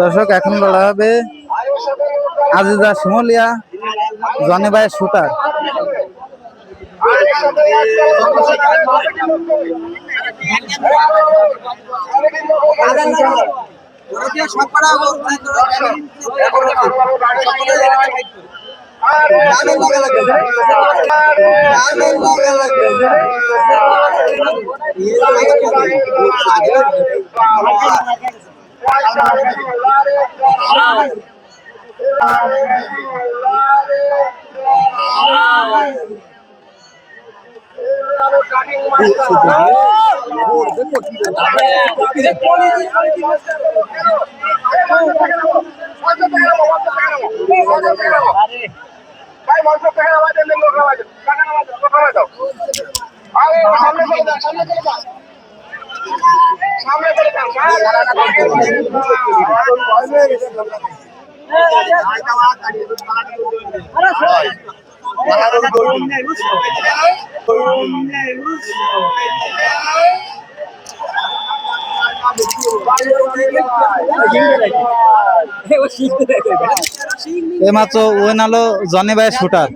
দর্শক এখন লড়াই হবে আজিজা শিমলিয়া জনি ভাই শুটার। ভাই মন্ত্র কেন আমাদের লোক আমাদের লোক আমাদের এইমাত্র ওয়েন আলো জনি ভাই শুটার